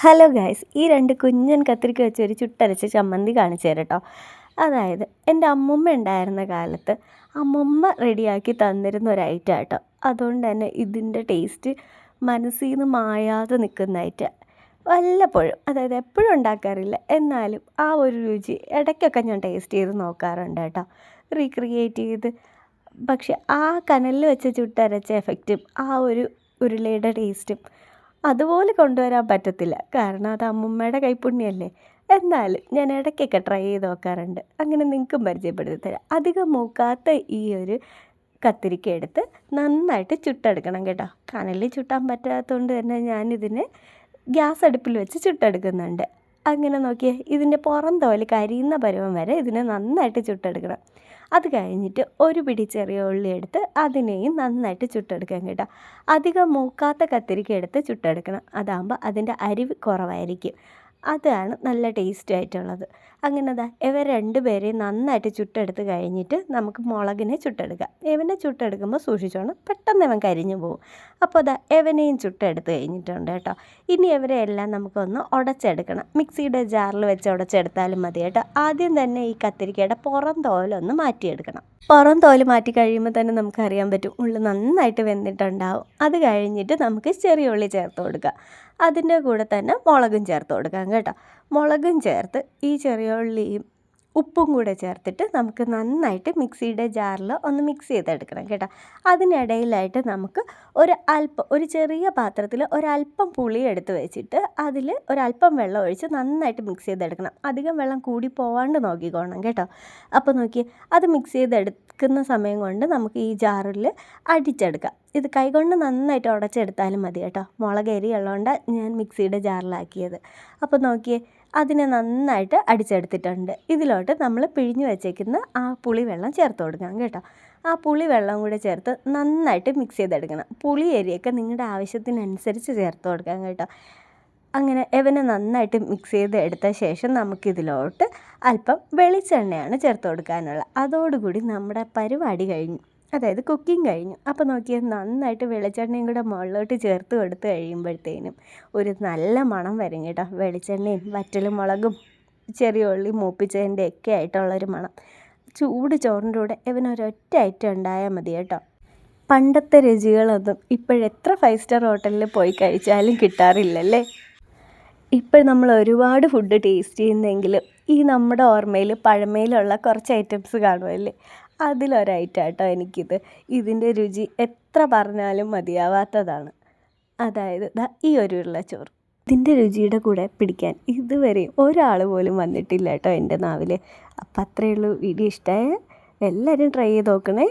Hello guys ഈ രണ്ട് കുഞ്ഞൻ കത്തിരിക്ക വെച്ച് ഒരു ചുട്ടരച്ച ചമ്മന്തി കാണിച്ചു തരാം കേട്ടോ അതായത് എന്റെ അമ്മുമ്മ ഉണ്ടായിരുന്ന കാലത്ത് അമ്മുമ്മ റെഡിയാക്കി തന്നിരുന്ന ഒരു ഐറ്റം കേട്ടോ അതുകൊണ്ട് തന്നെ ഇതിന്റെ ടേസ്റ്റ് മനസ്സിൽ നിന്ന് മായാതെ നിൽക്കുന്ന ഐറ്റം. വല്ലപ്പോഴും അതായത് എപ്പോഴും ഉണ്ടാക്കാറില്ല. എന്നാലും ആ ഒരു രുചി ഇടയ്ക്കൊക്കെ ഞാൻ ടേസ്റ്റ് ചെയ്ത് നോക്കാറുണ്ട് കേട്ടോ റീക്രിയേറ്റ് ചെയ്ത്. പക്ഷെ ആ കനലിൽ വെച്ച് ചുട്ടരച്ച എഫക്റ്റും ആ ഒരു ഉരുളയുടെ ടേസ്റ്റും അതുപോലെ കൊണ്ടുവരാൻ പറ്റത്തില്ല. കാരണം അത് അമ്മുമ്മയുടെ കൈപ്പുണ്യമല്ലേ എന്നാലും ഞാൻ ഇടയ്ക്കൊക്കെ ട്രൈ ചെയ്ത് നോക്കാറുണ്ട്. അങ്ങനെ നിങ്ങൾക്കും പരിചയപ്പെടുത്തി തരാം അധികം മൂക്കാത്ത ഈ ഒരു കത്തിരിക്ക എടുത്ത് നന്നായിട്ട് ചുട്ടെടുക്കണം കേട്ടോ. കനലിൽ ചുട്ടാൻ പറ്റാത്തതുകൊണ്ട് തന്നെ ഞാനിതിനെ ഗ്യാസ് അടുപ്പിൽ വെച്ച് ചുട്ടെടുക്കുന്നുണ്ട്. അങ്ങനെ നോക്കിയേ ഇതിന്റെ പുറം തോൽ കരിയുന്ന പരുവം വരെ ഇതിനെ നന്നായിട്ട് ചുട്ടെടുക്കണം. അത് കഴിഞ്ഞിട്ട് ഒരു പിടി ചെറിയ ഉള്ളി എടുത്ത് അതിനെയും നന്നായിട്ട് ചുട്ടെടുക്കാൻ കേട്ടോ. അധികം മൂക്കാത്ത കത്തിരിക്ക എടുത്ത് ചുട്ടെടുക്കണം. അതാകുമ്പോൾ അതിന്റെ അരിവ് കുറവായിരിക്കും. അതാണ് നല്ല ടേസ്റ്റ് ആയിട്ടുള്ളത്. അങ്ങനെ ദാ രണ്ട് രണ്ടുപേരെയും നന്നായിട്ട് ചുട്ടെടുത്ത് കഴിഞ്ഞിട്ട് നമുക്ക് മുളകിനെ ചുട്ടെടുക്കാം. ഇവനെ ചുട്ടെടുക്കുമ്പോൾ സൂക്ഷിച്ചോണം പെട്ടെന്ന് ഇവൻ കരിഞ്ഞു പോകും. അപ്പോൾ ദാ ഇവനെയും ചുട്ടെടുത്ത് കഴിഞ്ഞിട്ടുണ്ട് കേട്ടോ. ഇനി ഇവരെ എല്ലാം നമുക്കൊന്ന് ഉടച്ചെടുക്കണം. മിക്സിയുടെ ജാറിൽ വെച്ച് ഉടച്ചെടുത്താലും മതി കേട്ടോ. ആദ്യം തന്നെ ഈ കത്തിരിക്കയുടെ പുറം തോലൊന്ന് മാറ്റിയെടുക്കണം. പുറം തോൽ മാറ്റി കഴിയുമ്പോൾ തന്നെ നമുക്കറിയാൻ പറ്റും ഉള്ളി നന്നായിട്ട് വെന്തിട്ടുണ്ടാവും. അത് കഴിഞ്ഞിട്ട് നമുക്ക് ചെറിയ ഉള്ളി ചേർത്ത് കൊടുക്കുക അതിന്റെ കൂടെ തന്നെ മുളകും ചേർത്ത് കൊടുക്കാം കേട്ടോ. മുളകും ചേർത്ത് ഈ ചെറിയ ഉള്ളിയും ഉപ്പും കൂടെ ചേർത്തിട്ട് നമുക്ക് നന്നായിട്ട് മിക്സിയുടെ ജാറിൽ ഒന്ന് മിക്സ് ചെയ്തെടുക്കണം കേട്ടോ. അതിനിടയിലായിട്ട് നമുക്ക് ഒരു അല്പം ഒരു ചെറിയ പാത്രത്തിൽ ഒരല്പം പുളി എടുത്ത് വെച്ചിട്ട് അതിൽ ഒരല്പം വെള്ളം ഒഴിച്ച് നന്നായിട്ട് മിക്സ് ചെയ്തെടുക്കണം. അധികം വെള്ളം കൂടി പോവാണ്ട് നോക്കിക്കോണം കേട്ടോ. അപ്പോൾ നോക്കി അത് മിക്സ് ചെയ്തെടുക്കുന്ന സമയം കൊണ്ട് നമുക്ക് ഈ ജാറിൽ അടിച്ചെടുക്കാം. ഇത് കൈകൊണ്ട് നന്നായിട്ട് ഉടച്ചെടുത്താലും മതി കേട്ടോ. മുളക് ഉള്ളതുകൊണ്ടാണ് ഞാൻ മിക്സിയുടെ ജാറിലാക്കിയത്. അപ്പോൾ നോക്കിയേ അതിനെ നന്നായിട്ട് അടിച്ചെടുത്തിട്ടുണ്ട്. ഇതിലോട്ട് നമ്മൾ പിഴിഞ്ഞു വെച്ചേക്കുന്ന ആ പുളി വെള്ളം ചേർത്ത് കൊടുക്കണം കേട്ടോ. ആ പുളി വെള്ളം കൂടെ ചേർത്ത് നന്നായിട്ട് മിക്സ് ചെയ്തെടുക്കണം. പുളി എരിയൊക്കെ നിങ്ങളുടെ ആവശ്യത്തിനനുസരിച്ച് ചേർത്ത് കൊടുക്കാം കേട്ടോ. അങ്ങനെ എവനെ നന്നായിട്ട് മിക്സ് ചെയ്ത് എടുത്ത ശേഷം നമുക്കിതിലോട്ട് അല്പം വെളിച്ചെണ്ണയാണ് ചേർത്ത് കൊടുക്കാനുള്ളത്. അതോടുകൂടി നമ്മുടെ പരിപാടി കഴിഞ്ഞു. അതായത് കുക്കിംഗ് കഴിഞ്ഞു. അപ്പോൾ നോക്കിയാൽ നന്നായിട്ട് വെളിച്ചെണ്ണയും കൂടെ മുകളിലോട്ട് ചേർത്ത് കൊടുത്ത് കഴിയുമ്പോഴത്തേനും ഒരു നല്ല മണം വരും കേട്ടോ. വെളിച്ചെണ്ണയും വറ്റലും മുളകും ചെറിയ ഉള്ളി മൂപ്പിച്ചതിന്റെ ഒക്കെ ആയിട്ടുള്ളൊരു മണം. ചൂട് ചോറിന്റെ കൂടെ ഇവനൊരൊറ്റ ഐറ്റം ഉണ്ടായാൽ മതി കേട്ടോ. പണ്ടത്തെ രുചികളൊന്നും ഇപ്പോഴെത്ര ഫൈവ് സ്റ്റാർ ഹോട്ടലിൽ പോയി കഴിച്ചാലും കിട്ടാറില്ലല്ലേ? ഇപ്പോൾ നമ്മൾ ഒരുപാട് ഫുഡ് ടേസ്റ്റ് ചെയ്യുന്നെങ്കിലും ഈ നമ്മുടെ ഓർമ്മയിൽ പഴമയിലുള്ള കുറച്ച് ഐറ്റംസ് കാണുമല്ലേ? അതിലൊരൈറ്റം കേട്ടോ എനിക്കിത്. ഇതിന്റെ രുചി എത്ര പറഞ്ഞാലും മതിയാവാത്തതാണ്. അതായത് ഈ ഒരു ചോറ് ഇതിന്റെ രുചിയുടെ കൂടെ പിടിക്കാൻ ഇതുവരെ ഒരാൾ പോലും വന്നിട്ടില്ല കേട്ടോ എന്റെ നാവിൽ. അപ്പം അത്രയേ ഉള്ളൂ വീഡിയോ ഇഷ്ടമായ എല്ലാവരും ട്രൈ ചെയ്ത് നോക്കണേ.